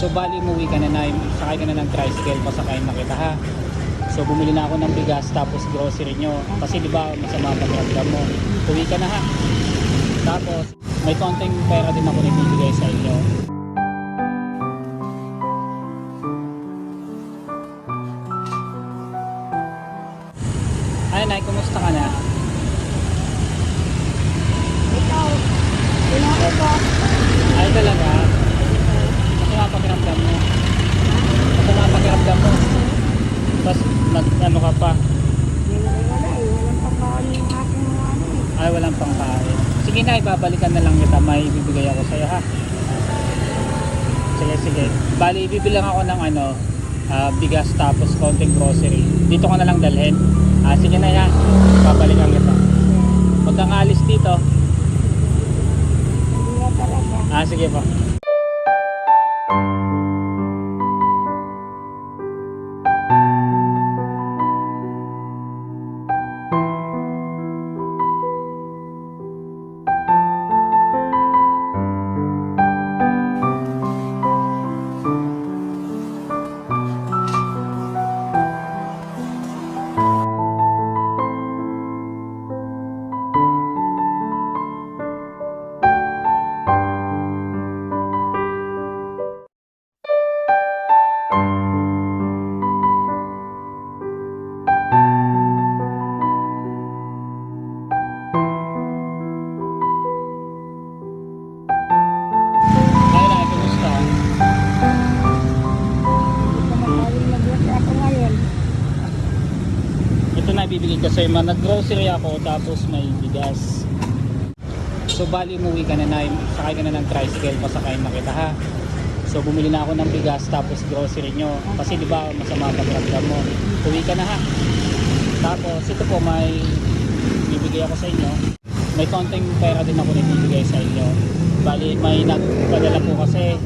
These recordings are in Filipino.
So bali umuwi ka na na, sakay ka na ng tricycle, pasakayin na kita ha. So bumili na ako ng bigas tapos grocery nyo. Kasi di ba masama ang pakiramdam mo. Uwi ka na ha. Tapos may konting pera din ako nabibigay sa inyo. Ay, Nay, kumusta ka na? Ikaw, pinako ko. Ay, talaga? Pakiramdam mo. Masama ang pakiramdam mo. Tapos, nag, ano ka pa? Ano. Ay, walang pangkain. Sige na, ibabalikan na lang kita. May ibibigay ako sa'yo, ha? Sige, sige. Bali, ibibilang ako ng ano, ah, bigas tapos konting grocery. Dito ko na lang dalhin. Ah, sige na yan. Babalikan kita. Huwag kang alis dito. Nga. Ah, sige pa. Ito na ibibigay ko sa'yo. Man, Nag-grocery ako tapos may bigas. So bali umuwi ka na na, sakay ka na ng tricycle, pasakayin na kita ha. So bumili na ako ng bigas tapos grocery nyo. Kasi di ba masama ang pakiramdam mo. Uwi ka na ha. Tapos ito po may bibigay ako sa inyo. May konting pera din ako nabibigay sa inyo. Bali may nagpadala po kasi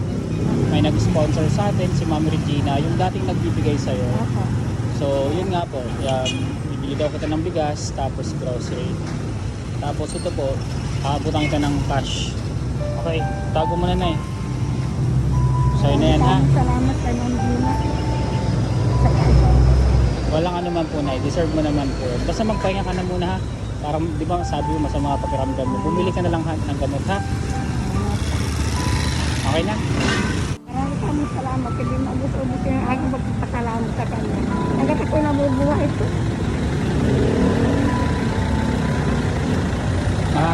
may nag-sponsor sa atin si Ma'am Regina, yung dating nagbibigay sa'yo. Ako. So, yun nga po. Yan, bibili daw kita ng bigas, tapos grocery. Tapos ito po, aabutan kita ng cash. Okay, tago mo na na eh. Sa'yo na yan ha. Salamat. Sa kaso. Walang ano man po na, deserve mo naman po. Basta magpahinga ka na muna ha. Para, di ba sabi mo masama pakiramdam mo. Bumili ka na lang ha, ng gamot ha. Okay na? Maraming salamat. Hindi maubos-ubos yung aking pagpapakalaman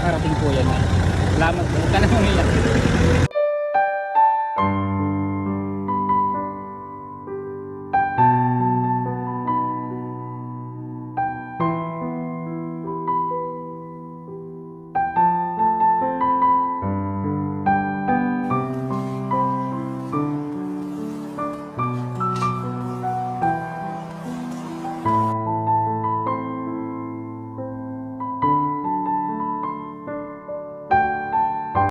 makakarating po yan. Salamat po. Huwag ka na umiyak.